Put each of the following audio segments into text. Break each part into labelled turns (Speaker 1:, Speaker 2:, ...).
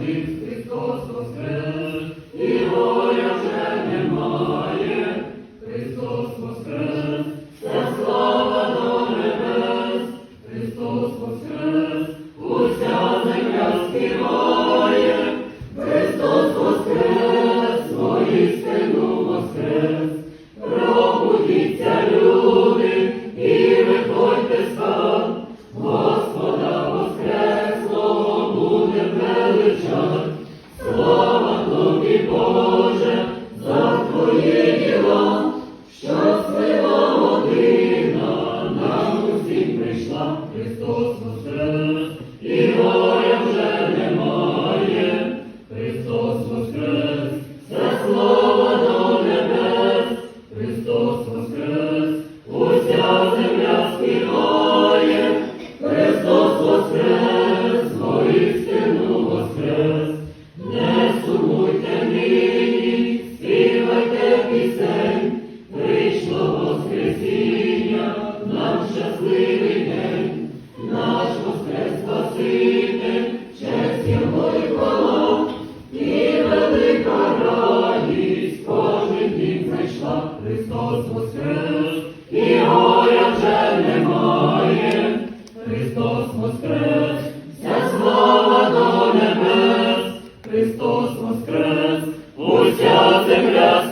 Speaker 1: Христос воскрес, величать, слава тобі Боже.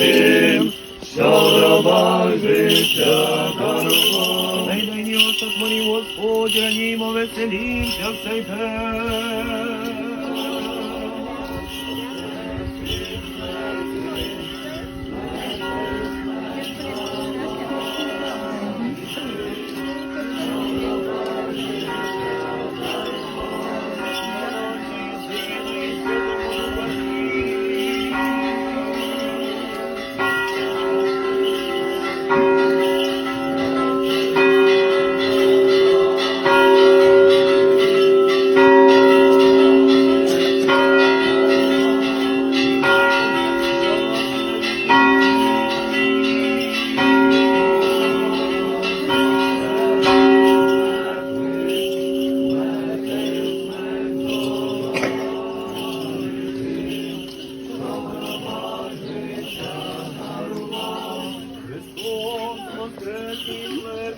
Speaker 1: tym Siadra życia darowa.
Speaker 2: Najdajniejsza zmoliło Gospodzie, nim oweselim się w tej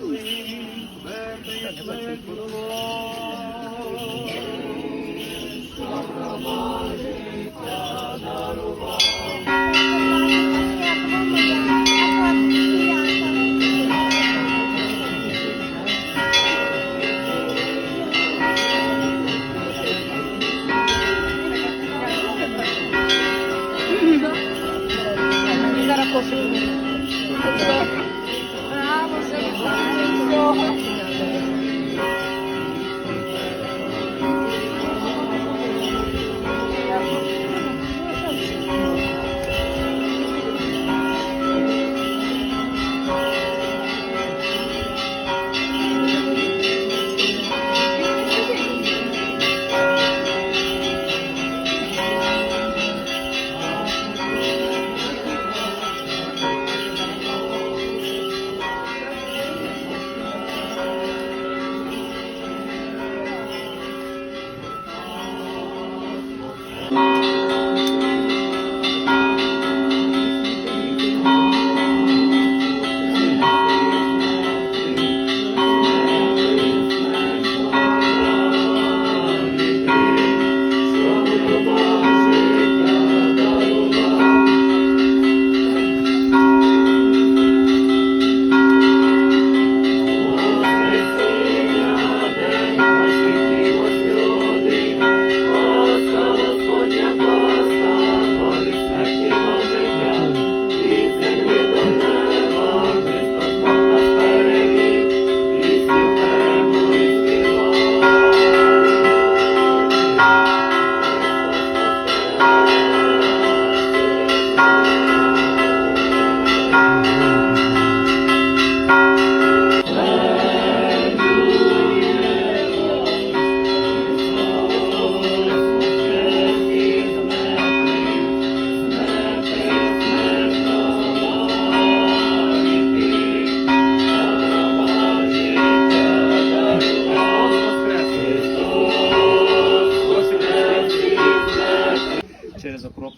Speaker 2: Thank you.
Speaker 3: Oh,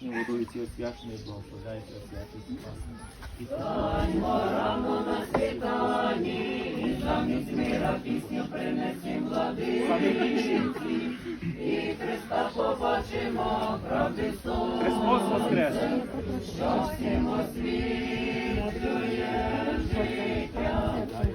Speaker 1: вічні водують і освячений благословляють і освячують рано на світанні, і замість мира пісню принесім влади. І Христа побачимо, правди сон. Христос воскрес! Що всім освітлює життя.